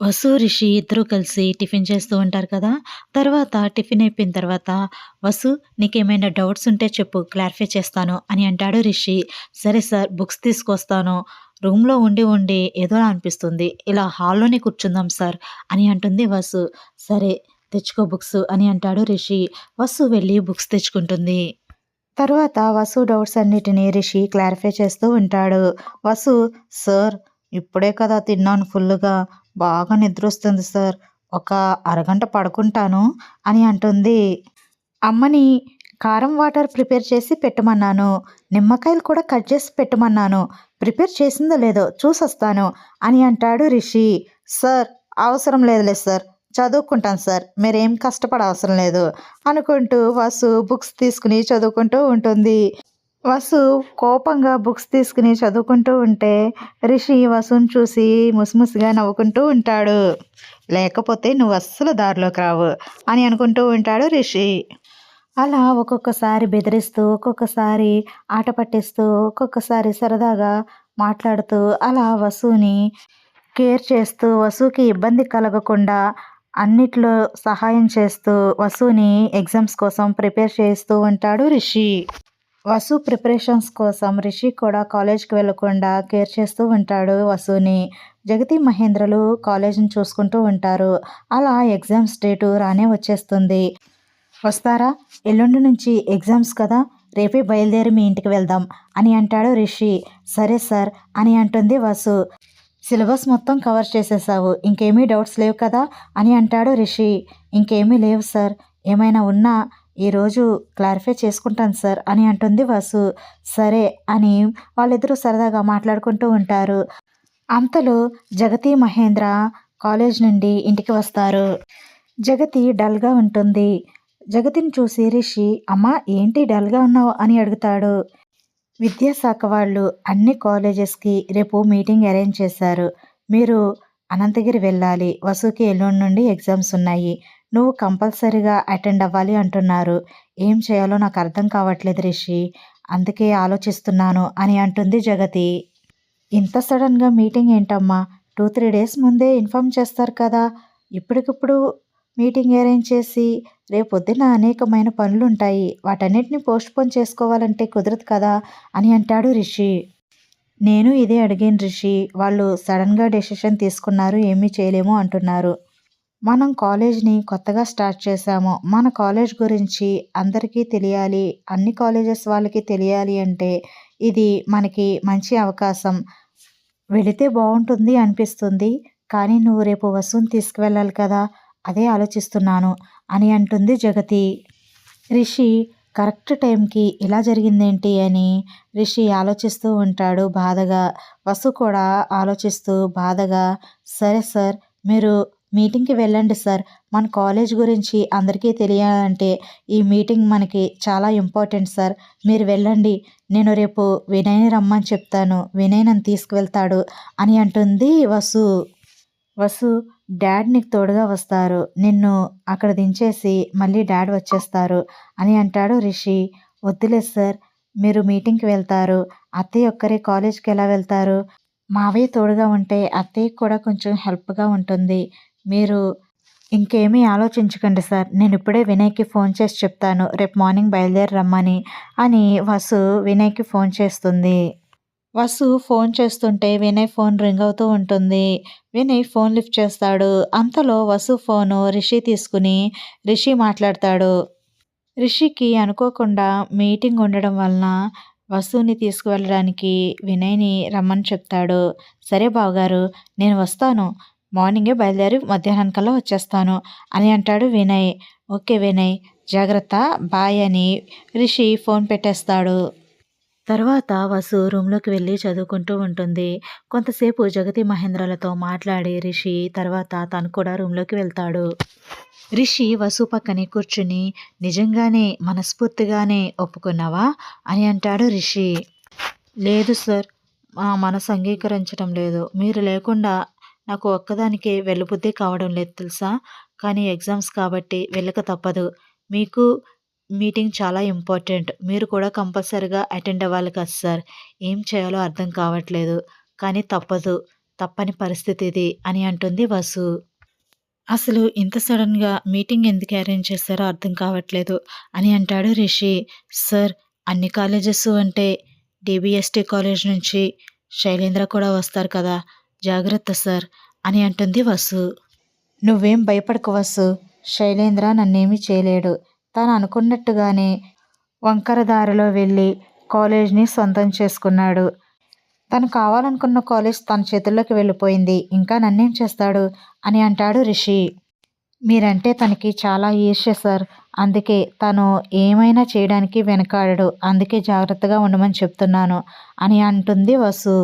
వసు, రిషి ఇద్దరూ కలిసి టిఫిన్ చేస్తూ ఉంటారు కదా! తర్వాత టిఫిన్ అయిపోయిన తర్వాత, "వసు నీకేమైనా డౌట్స్ ఉంటే చెప్పు క్లారిఫై చేస్తాను" అని అంటాడు రిషి. "సరే సార్ బుక్స్ తీసుకొస్తాను. రూమ్‌లో ఉండి ఉండి ఏదో అనిపిస్తుంది. ఇలా హాల్‌లోనే కూర్చుందాం సార్" అని అంటుంది వసు. "సరే తెచ్చుకో బుక్స్" అని అంటాడు రిషి. వసు వెళ్ళి బుక్స్ తెచ్చుకుంటుంది. తర్వాత వసు డౌట్స్ అన్నిటిని రిషి క్లారిఫై చేస్తూ ఉంటాడు. వసు "సార్ ఇప్పుడే కదా తిన్నాను ఫుల్గా బాగా నిద్ర వస్తుంది సార్. ఒక అరగంట పడుకుంటాను" అని అంటుంది. "అమ్మని కారం వాటర్ ప్రిపేర్ చేసి పెట్టమన్నాను. నిమ్మకాయలు కూడా కట్ చేసి పెట్టమన్నాను. ప్రిపేర్ చేసిందో లేదో చూసొస్తాను" అని అంటాడు రిషి. "సార్ అవసరం లేదులే సార్. చదువుకుంటాను సార్. మీరేం కష్టపడవసరం లేదు" అనుకుంటూ వసు బుక్స్ తీసుకుని చదువుకుంటూ ఉంటుంది. వసు కోపంగా బుక్స్ తీసుకుని చదువుకుంటూ ఉంటే, రిషి వసుని చూసి ముసిముసిగా నవ్వుకుంటూ ఉంటాడు. "లేకపోతే నువ్వు అస్సలు దారిలోకి రావు" అని అనుకుంటూ ఉంటాడు రిషి. అలా ఒక్కొక్కసారి బెదిరిస్తూ, ఒక్కొక్కసారి ఆట పట్టిస్తూ, ఒక్కొక్కసారి సరదాగా మాట్లాడుతూ, అలా వసుని కేర్ చేస్తూ, వసుకి ఇబ్బంది కలగకుండా అన్నిట్లో సహాయం చేస్తూ, వసుని ఎగ్జామ్స్ కోసం ప్రిపేర్ చేస్తూ ఉంటాడు రిషి. వసు ప్రిపరేషన్స్ కోసం రిషి కూడా కాలేజ్‌కి వెళ్ళకుండా కేర్ చేస్తూ ఉంటాడు వసుని. జగతి, మహేంద్రలు కాలేజీని చూసుకుంటూ ఉంటారు. అలా ఎగ్జామ్స్ డేటు రానే వచ్చేస్తుంది. "వస్తారా? ఎల్లుండి నుంచి ఎగ్జామ్స్ కదా! రేపే బయలుదేరి మీ ఇంటికి వెళ్దాం" అని అంటాడు రిషి. "సరే సార్" అని అంటుంది వసు. "సిలబస్ మొత్తం కవర్ చేసేసావు ఇంకేమీ డౌట్స్ లేవు కదా" అని అంటాడు రిషి. "ఇంకేమీ లేవు సార్. ఏమైనా ఉన్నా ఈరోజు క్లారిఫై చేసుకుంటాను సార్" అని అంటుంది వసు. "సరే" అని వాళ్ళిద్దరూ సరదాగా మాట్లాడుకుంటూ ఉంటారు. అంతలో జగతి, మహేంద్ర కాలేజ్ నుండి ఇంటికి వస్తారు. జగతి డల్‌గా ఉంటుంది. జగతిని చూసి రిషి "అమ్మా ఏంటి డల్‌గా ఉన్నావు" అని అడుగుతాడు. "విద్యాశాఖ వాళ్ళు అన్ని కాలేజెస్‌కి రేపు మీటింగ్ అరేంజ్ చేశారు. మీరు అనంతగిరి వెళ్ళాలి. వసుకి ఎల్లుండి నుండి ఎగ్జామ్స్ ఉన్నాయి. నువ్వు కంపల్సరీగా అటెండ్ అవ్వాలి అంటున్నారు. ఏం చేయాలో నాకు అర్థం కావట్లేదు రిషి. అందుకే ఆలోచిస్తున్నాను" అని అంటుంది జగతి. "ఇంత సడన్‌గా మీటింగ్ ఏంటమ్మా? టూ త్రీ డేస్ ముందే ఇన్ఫార్మ్ చేస్తారు కదా! ఇప్పటికిప్పుడు మీటింగ్ అరేంజ్ చేసి రేపొద్దున అనేకమైన పనులుంటాయి. వాటన్నిటిని పోస్ట్‌పోన్ చేసుకోవాలంటే కుదరదు కదా" అని అంటాడు రిషి. "నేను ఇదే అడిగాను రిషి. వాళ్ళు సడన్‌గా డెసిషన్ తీసుకున్నారు. ఏమీ చేయలేము అంటున్నారు. మనం కాలేజ్‌ని కొత్తగా స్టార్ట్ చేశాము. మన కాలేజ్ గురించి అందరికీ తెలియాలి. అన్ని కాలేజెస్ వాళ్ళకి తెలియాలి అంటే ఇది మనకి మంచి అవకాశం. వెళితే బాగుంటుంది అనిపిస్తుంది. కానీ నువ్వు రేపు వసుని తీసుకువెళ్ళాలి కదా! అదే ఆలోచిస్తున్నాను" అని అంటుంది జగతి. రిషి కరెక్ట్ టైంకి ఇలా జరిగిందేంటి అని రిషి ఆలోచిస్తూ ఉంటాడు బాధగా. వసు కూడా ఆలోచిస్తూ బాధగా "సరే సార్. మీరు మీటింగ్‌కి వెళ్ళండి సార్. మన కాలేజ్ గురించి అందరికీ తెలియాలంటే ఈ మీటింగ్ మనకి చాలా ఇంపార్టెంట్ సార్. మీరు వెళ్ళండి. నేను రేపు వినయ్‌ని రమ్మని చెప్తాను. వినయ్ నన్ను తీసుకువెళ్తాడు" అని అంటుంది వసు. "వసు డాడ్ నీకు తోడుగా వస్తారు. నిన్ను అక్కడ దించేసి మళ్ళీ డాడ్ వచ్చేస్తారు" అని అంటాడు రిషి. "వద్దులే సార్. మీరు మీటింగ్‌కి వెళ్తారు. అత్తయ్య ఒక్కరే కాలేజ్‌కి ఎలా వెళ్తారు? మావయ్య తోడుగా ఉంటే అత్తయ్యకి కూడా కొంచెం హెల్ప్‌గా ఉంటుంది. మీరు ఇంకేమీ ఆలోచించకండి సార్. నేను ఇప్పుడే వినయ్‌కి ఫోన్ చేసి చెప్తాను రేపు మార్నింగ్ బయలుదేరి రమ్మని" అని వసు వినయ్‌కి ఫోన్ చేస్తుంది. వసు ఫోన్ చేస్తుంటే వినయ్ ఫోన్ రింగ్ అవుతూ ఉంటుంది. వినయ్ ఫోన్ లిఫ్ట్ చేస్తాడు. అంతలో వసు ఫోను రిషి తీసుకుని రిషి మాట్లాడతాడు. రిషికి అనుకోకుండా మీటింగ్ ఉండడం వలన వసుని తీసుకువెళ్ళడానికి వినయ్‌ని రమ్మని చెప్తాడు. "సరే బావగారు. నేను వస్తాను. మార్నింగే బయలుదేరి మధ్యాహ్నానికల్లా వచ్చేస్తాను" అని అంటాడు వినయ్. "ఓకే వినయ్. జాగ్రత్త. బాయ్" అని రిషి ఫోన్ పెట్టేస్తాడు. తర్వాత వసు రూమ్‌లోకి వెళ్ళి చదువుకుంటూ ఉంటుంది. కొంతసేపు జగతి, మహేంద్రలతో మాట్లాడి రిషి తర్వాత తను కూడా రూమ్‌లోకి వెళ్తాడు. రిషి వసు పక్కనే కూర్చుని "నిజంగానే మనస్ఫూర్తిగానే ఒప్పుకున్నావా?" అని అంటాడు రిషి. "లేదు సార్. మనసు అంగీకరించడం లేదు. మీరు లేకుండా నాకు ఒక్కదానికే వెళ్ళబుద్ధి కావడం లేదు తెలుసా? కానీ ఎగ్జామ్స్ కాబట్టి వెళ్ళక తప్పదు. మీకు మీటింగ్ చాలా ఇంపార్టెంట్. మీరు కూడా కంపల్సరీగా అటెండ్ అవ్వాలి కదా సార్. ఏం చేయాలో అర్థం కావట్లేదు. కానీ తప్పదు. తప్పని పరిస్థితి ఇది అని అంటుంది వసు. అసలు ఇంత సడన్‌గా మీటింగ్ ఎందుకు అరేంజ్ చేశారో అర్థం కావట్లేదు అని అంటాడు రిషి. సార్ అన్ని కాలేజెస్ అంటే డీబీఎస్టీ కాలేజ్ నుంచి శైలేంద్ర కూడా వస్తారు కదా! జాగ్రత్త సార్ అని అంటుంది వసు. నువ్వేం భయపడకు వసు. శైలేంద్ర నన్నేమీ చేయలేడు. తను అనుకున్నట్టుగానే వంకర దారిలో వెళ్ళి కాలేజ్‌ని సొంతం చేసుకున్నాడు. తను కావాలనుకున్న కాలేజ్ తన చేతుల్లోకి వెళ్ళిపోయింది. ఇంకా నన్నేం చేస్తాడు? అని అంటాడు రిషి. మీరంటే తనకి చాలా ఈర్ష్య సార్. అందుకే తను ఏమైనా చేయడానికి వెనకాడడు. అందుకే జాగ్రత్తగా ఉండమని చెప్తున్నాను అని అంటుంది వసు.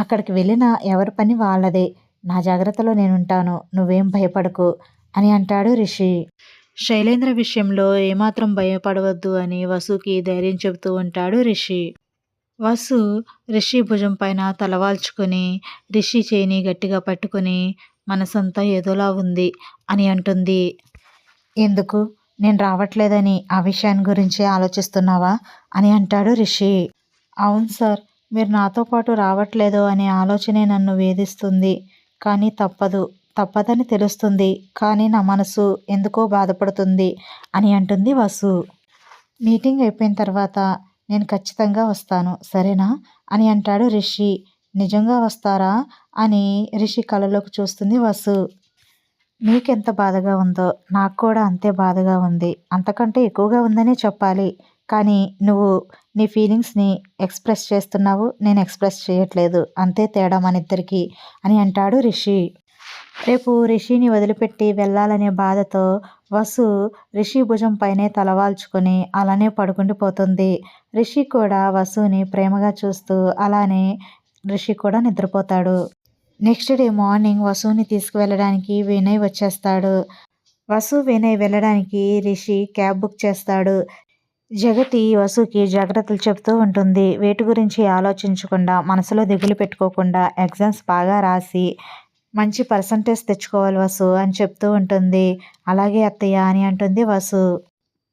అక్కడికి వెళ్ళిన ఎవరి పని వాళ్ళదే. నా జాగ్రత్తలో నేనుంటాను. నువ్వేం భయపడకు అని అంటాడు రిషి. శైలేంద్ర విషయంలో ఏమాత్రం భయపడవద్దు అని వసుకి ధైర్యం చెబుతూ ఉంటాడు రిషి. వసు రిషి భుజం పైన తలవాల్చుకుని రిషి చేయిని గట్టిగా పట్టుకుని మనసంతా ఏదోలా ఉంది అని అంటుంది. ఎందుకు? నేను రావట్లేదని ఆ విషయాన్ని గురించి ఆలోచిస్తున్నావా? అని అంటాడు రిషి. అవును సార్. మీరు నాతో పాటు రావట్లేదు అనే ఆలోచనే నన్ను వేధిస్తుంది. కానీ తప్పదు. తప్పదని తెలుస్తుంది. కానీ నా మనసు ఎందుకో బాధపడుతుంది అని అంటుంది వసు. మీటింగ్ అయిపోయిన తర్వాత నేను ఖచ్చితంగా వస్తాను. సరేనా? అని అంటాడు రిషి. నిజంగా వస్తారా? అని రిషి కళ్ళలోకి చూస్తుంది వసు. నీకెంత బాధగా ఉందో నాకు కూడా అంతే బాధగా ఉంది. అంతకంటే ఎక్కువగా ఉందనే చెప్పాలి. కానీ నువ్వు నీ ఫీలింగ్స్‌ని ఎక్స్‌ప్రెస్ చేస్తున్నావు. నేను ఎక్స్‌ప్రెస్ చేయట్లేదు. అంతే తేడా మన ఇద్దరికి అని అంటాడు రిషి. రేపు రిషిని వదిలిపెట్టి వెళ్ళాలనే బాధతో వసు రిషి భుజం పైనే తలవాల్చుకొని అలానే పడుకుండిపోతుంది. రిషి కూడా వసుని ప్రేమగా చూస్తూ అలానే రిషి కూడా నిద్రపోతాడు. నెక్స్ట్ డే మార్నింగ్ వసుని తీసుకువెళ్ళడానికి వినయ్ వచ్చేస్తాడు. వసు, వినయ్ వెళ్ళడానికి రిషి క్యాబ్ బుక్ చేస్తాడు. జగతి వసుకి జాగ్రత్తలు చెప్తూ ఉంటుంది. వేటి గురించి ఆలోచించకుండా, మనసులో దిగులు పెట్టుకోకుండా ఎగ్జామ్స్ బాగా రాసి మంచి పర్సంటేజ్ తెచ్చుకోవాలి వసు అని చెప్తూ ఉంటుంది. అలాగే అత్తయ్య అని అంటుంది వసు.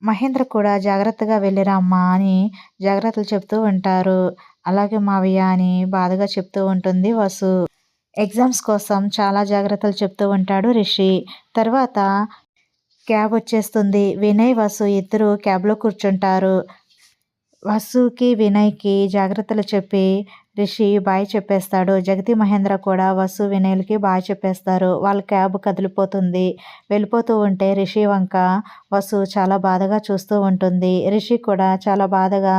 మహేంద్ర కూడా జాగ్రత్తగా వెళ్ళిరా అమ్మా అని జాగ్రత్తలు చెప్తూ ఉంటారు. అలాగే మావయ్య అని బాధగా చెప్తూ ఉంటుంది వసు. ఎగ్జామ్స్ కోసం చాలా జాగ్రత్తలు చెప్తూ ఉంటాడు రిషి. తర్వాత క్యాబ్ వచ్చేస్తుంది. వినయ్, వసు ఇద్దరు క్యాబ్‌లో కూర్చుంటారు. వసుకి, వినయ్‌కి జాగ్రత్తలు చెప్పి రిషి బాయ్ చెప్పేస్తాడు. జగతి, మహేంద్ర కూడా వసు, వినయ్‌లకి బాయ్ చెప్పేస్తారు. వాళ్ళ క్యాబ్ కదిలిపోతుంది. వెళ్ళిపోతూ ఉంటే రిషి వంక వసు చాలా బాధగా చూస్తూ ఉంటుంది. రిషి కూడా చాలా బాధగా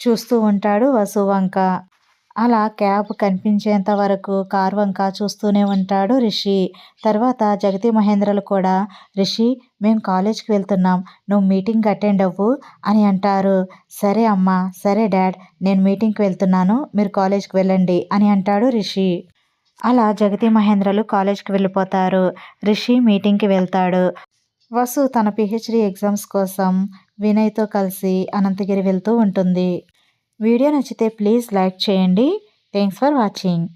చూస్తూ ఉంటాడు వసు వంక. అలా క్యాబ్ కనిపించేంత వరకు కారు వంక చూస్తూనే ఉంటాడు రిషి. తర్వాత జగతి, మహేంద్రలు కూడా రిషి మేము కాలేజ్‌కి వెళ్తున్నాం. నువ్వు మీటింగ్‌కి అటెండ్ అవ్వు అని అంటారు. సరే అమ్మా! సరే డాడ్! నేను మీటింగ్‌కి వెళ్తున్నాను. మీరు కాలేజ్‌కి వెళ్ళండి అని అంటాడు రిషి. అలా జగతి, మహేంద్రలు కాలేజ్‌కి వెళ్ళిపోతారు. రిషి మీటింగ్‌కి వెళ్తాడు. వసు తన పిహెచ్డి ఎగ్జామ్స్ కోసం వినయ్‌తో కలిసి అనంతగిరి వెళ్తూ ఉంటుంది. వీడియో నచ్చితే ప్లీజ్ లైక్ చేయండి. Thanks for watching.